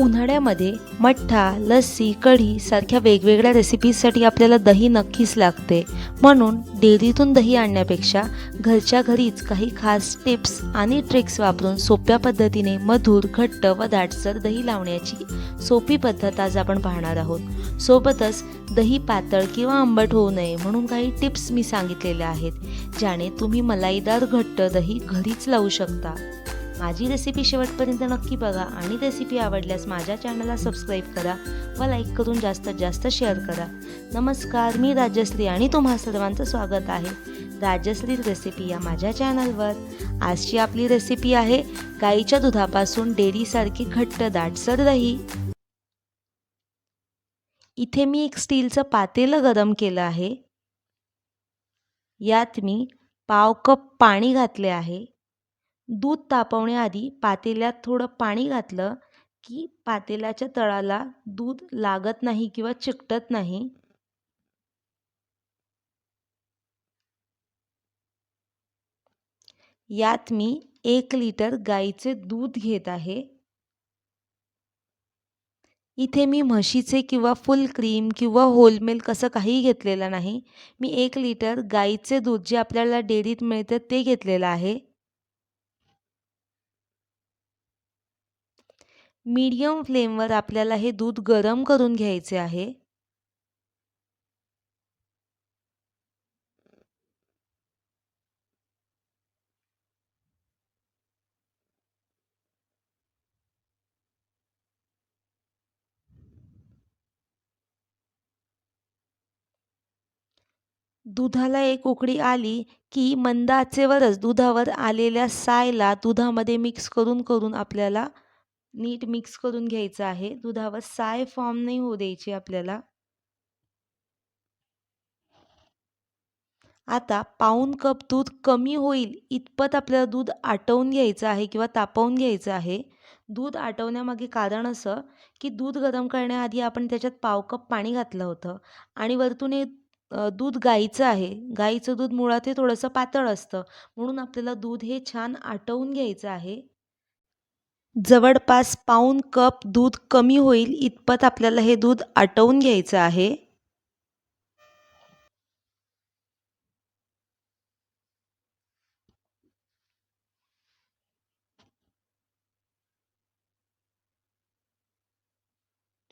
उन्हाळ्यामध्ये मठ्ठा लस्सी कढी सारख्या वेगवेगळ्या रेसिपीजसाठी आपल्याला दही नक्कीच लागते. म्हणून डेअरीतून दही आणण्यापेक्षा घरच्या घरीच काही खास टिप्स आणि ट्रिक्स वापरून सोप्या पद्धतीने मधुर घट्ट व दाटसर दही लावण्याची सोपी पद्धत आज आपण पाहणार आहोत. सोबतच दही पातळ किंवा आंबट होऊ नये म्हणून काही टिप्स मी सांगितलेल्या आहेत ज्याने तुम्ही मलाईदार घट्ट दही घरीच लावू शकता. माझी रेसिपी शेवटपर्यंत नक्की बघा आणि रेसिपी आवडल्यास माझ्या चॅनलला सबस्क्राईब करा व लाईक करून जास्तीत जास्त शेअर करा. नमस्कार मी राजश्री आणि तुम्हा सर्वांचं स्वागत आहे. राजश्री रेसिपी या माझ्या चॅनलवर आजची आपली रेसिपी आहे गाईच्या दुधापासून डेअरीसारखी घट्ट दाटसर दही. इथे मी एक स्टीलचं पातेलं गरम केलं आहे. यात मी पाव कप पाणी घातले आहे. दूध तापवण्याआधी पातेल्यात थोडं पाणी घातलं की पातेल्याच्या तळाला दूध लागत नाही किंवा चिकटत नाही. यात मी एक लिटर गाईचे दूध घेत आहे. इथे मी म्हशीचे किंवा फुल क्रीम किंवा होल मिल्क असं काही घेतलेलं नाही. मी एक लिटर गाईचे दूध जे आपल्याला डेअरीत मिळतं ते घेतलेलं आहे. मीडियम फ्लेमवर आपल्याला हे दूध गरम करून घ्यायचे आहे. दुधाला एक उकळी आली की मंद आचेवरच दुधावर आलेल्या सायला दुधामध्ये मिक्स करून करून आपल्याला नीट मिक्स करून घ्यायचं आहे. दुधावर साय फॉर्म नाही होऊ द्यायची आपल्याला. आता पाऊन कप दूध कमी होईल इतपत आपल्याला दूध आटवून घ्यायचं आहे किंवा तापवून घ्यायचं आहे. दूध आटवण्यामागे कारण असं की दूध गरम करण्याआधी आपण त्याच्यात पाव कप पाणी घातलं होतं आणि वरतून हे दूध गाईचं आहे. गाईचं दूध मुळात हे थोडंसं पातळ असतं. म्हणून आपल्याला दूध हे छान आटवून घ्यायचं आहे. जवळपास पाऊन कप दूध कमी होईल इतपत आपल्याला हे दूध आटवून घ्यायचं आहे.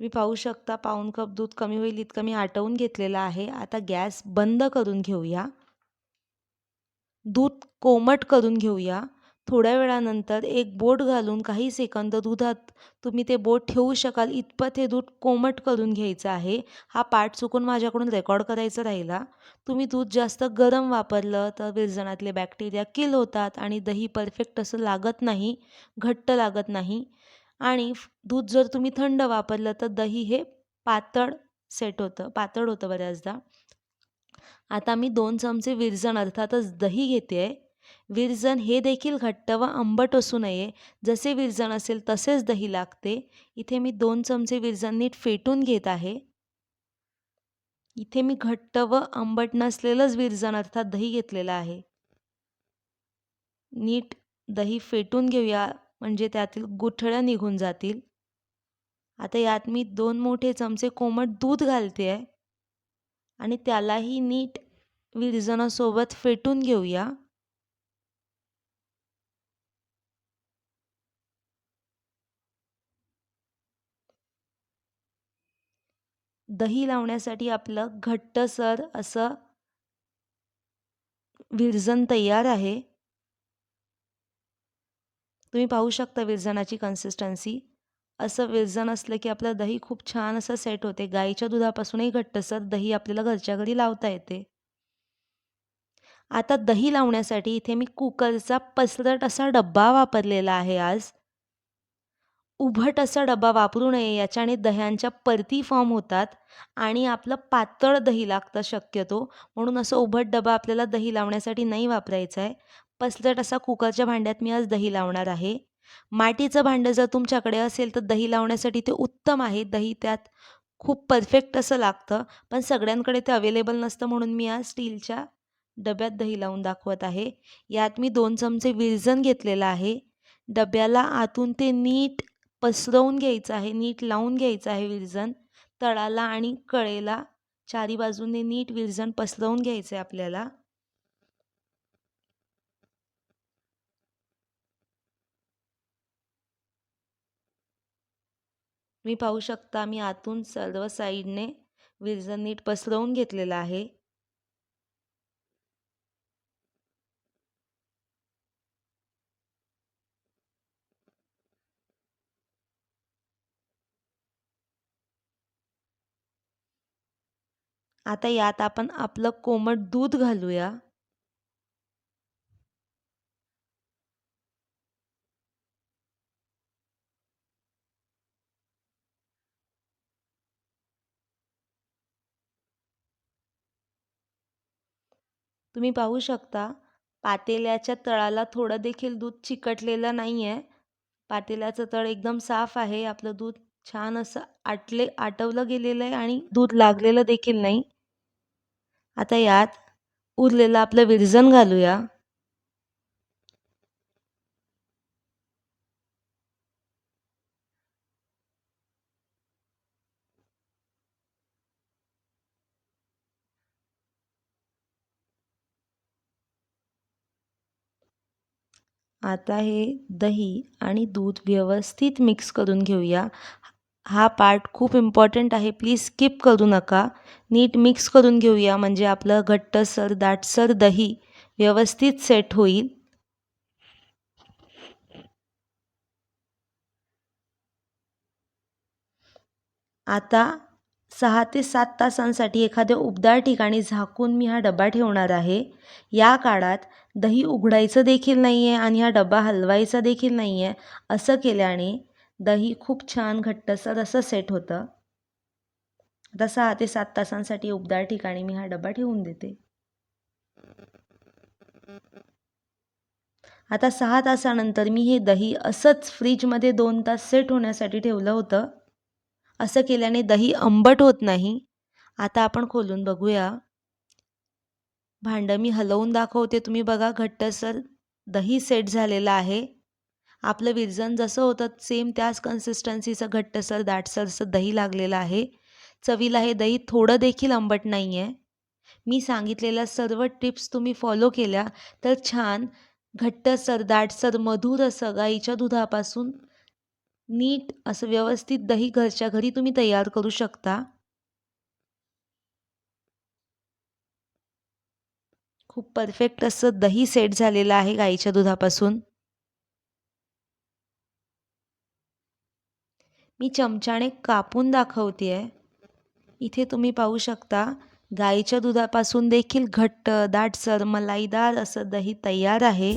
तुम्ही पाहू शकता पाऊण कप दूध कमी होईल इतकं मी आटवून घेतलेलं आहे. आता गॅस बंद करून घेऊया. दूध कोमट करून घेऊया. थोड्या वेळानंतर एक बोट घालून काही सेकंद दुधात तुम्ही ते बोट ठेवू शकाल. इतपत हे दूध कोमट करून घ्यायचं आहे. हा पार्ट चुकून माझ्याकडून रेकॉर्ड करायचा राहिला. तुम्ही दूध जास्त गरम वापरलं तर विरजणातले बॅक्टेरिया किल होतात आणि दही परफेक्ट असं लागत नाही घट्ट लागत नाही. आणि दूध जर तुम्ही थंड वापरलं तर दही हे पातळ सेट होतं पातळ होतं बऱ्याचदा. आता मी दोन चमचे विरजण अर्थातच दही घेते आहे विरजण हे देखील घट्ट व आंबट असू नये. जसे विरजण असेल तसेच दही लागते. इथे मी दोन चमचे विरजण नीट फेटून घेत आहे. इथे मी घट्ट व आंबट नसलेलंच विरजण अर्थात दही घेतलेलं आहे. नीट दही फेटून घेऊया. म्हणजे त्यातील गुठळ्या निघून जातील. आता यात मी दोन मोठे चमचे कोमट दूध घालते आहे आणि त्यालाही नीट विरजणासोबत फेटून घेऊया. दही लावण्यासाठी आपलं घट्टसर असं विरजन तयार आहे. तुम्ही पाहू शकता विरजनाची कन्सिस्टन्सी असं विरजण असलं की आपलं दही खूप छान असं सेट होते. गाईच्या दुधापासूनही घट्टसर दही आपल्याला घरच्या घरी लावता येते. आता दही लावण्यासाठी इथे मी कुकरचा पसरट असा डब्बा वापरलेला आहे आज. उभट असा डबा वापरू नये याच्याने दह्यांच्या परती फॉर्म होतात आणि आपलं पातळ दही लागतं शक्यतो. म्हणून असं उभट डबा आपल्याला दही लावण्यासाठी नाही वापरायचा आहे. पसलट असा कुकरच्या भांड्यात मी आज दही लावणार आहे. मातीचं भांडं जर तुमच्याकडे असेल तर दही लावण्यासाठी ते उत्तम आहे. दही त्यात खूप परफेक्ट असं लागतं पण सगळ्यांकडे ते अवेलेबल नसतं म्हणून मी आज स्टीलच्या डब्यात दही लावून दाखवत आहे. यात मी दोन चमचे विरजन घेतलेलं आहे. डब्याला आतून ते नीट पसरवून घ्यायचं आहे नीट लावून घ्यायचं आहे विरजण तळाला आणि कळेला चारी बाजूने नीट विरजण पसरवून घ्यायचं आहे आपल्याला. मी पाहू शकता मी आतून सर्व साईडने विरजण नीट पसरवून घेतलेलं आहे. आता यात आपण आपलं कोमट दूध घालूया. तुम्ही पाहू शकता पातेल्याच्या तळाला थोडं देखील दूध चिकटलेलं नाही आहे पातेल्याचं तळ एकदम साफ आहे आपलं दूध छान असं आटले आटवलं गेलेलं आहे आणि दूध लागलेलं देखील नाही. आता यात उरलेलं आपलं विरजन घालूया. आता हे दही आणि दूध व्यवस्थित मिक्स करून घेऊया. हा पार्ट खूप इम्पॉर्टंट आहे. प्लीज स्किप करू नका. नीट मिक्स करून घेऊया. म्हणजे आपलं घट्टसर दाटसर दही व्यवस्थित सेट होईल. आता सहा ते सात तासांसाठी एखाद्या उबदार ठिकाणी झाकून मी हा डबा ठेवणार आहे. या काळात दही उघडायचं देखील नाही आहे आणि हा डबा हलवायचा देखील नाही आहे असं केल्याने दही खूप छान घट्टसर असं सेट होतं आता सहा ते सात तासांसाठी उबदार ठिकाणी मी हा डबा ठेवून देते. आता सहा तासानंतर मी हे दही असंच फ्रीजमध्ये दोन तास सेट होण्यासाठी ठेवलं होतं. असं केल्याने दही आंबट होत नाही. आता आपण खोलून बघूया. भांडं मी हलवून दाखवते तुम्ही बघा घट्टसर दही सेट झालेलं आहे. आपलं विरजन जसं होतं सेम त्याच कन्सिस्टन्सीचं घट्टसर दाटसर असं दही लागलेलं आहे. चवीला हे दही थोडं देखील आंबट नाही आहे मी सांगितलेल्या सर्व टिप्स तुम्ही फॉलो केल्या तर छान. घट्टसर दाटसर मधुर असं गाईच्या दुधापासून नीट असं व्यवस्थित दही घरच्या घरी तुम्ही तयार करू शकता. खूप परफेक्ट असं दही सेट झालेलं आहे गाईच्या दुधापासून. मी चमच्याने कापून दाखवते आहे इथे तुम्ही पाहू शकता गाईच्या दुधापासून देखील घट्ट दाटसर मलाईदार असं दही तयार आहे.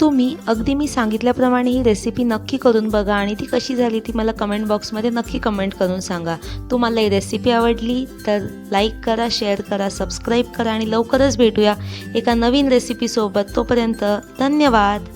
तुम्ही अगदी मी सांगितल्याप्रमाणे ही रेसिपी नक्की करून बघा आणि ती कशी झाली ती मला कमेंट बॉक्समध्ये नक्की कमेंट करून सांगा. तुम्हाला ही रेसिपी आवडली तर लाईक करा शेअर करा सबस्क्राईब करा आणि लवकरच भेटूया एका नवीन रेसिपीसोबत तोपर्यंत धन्यवाद.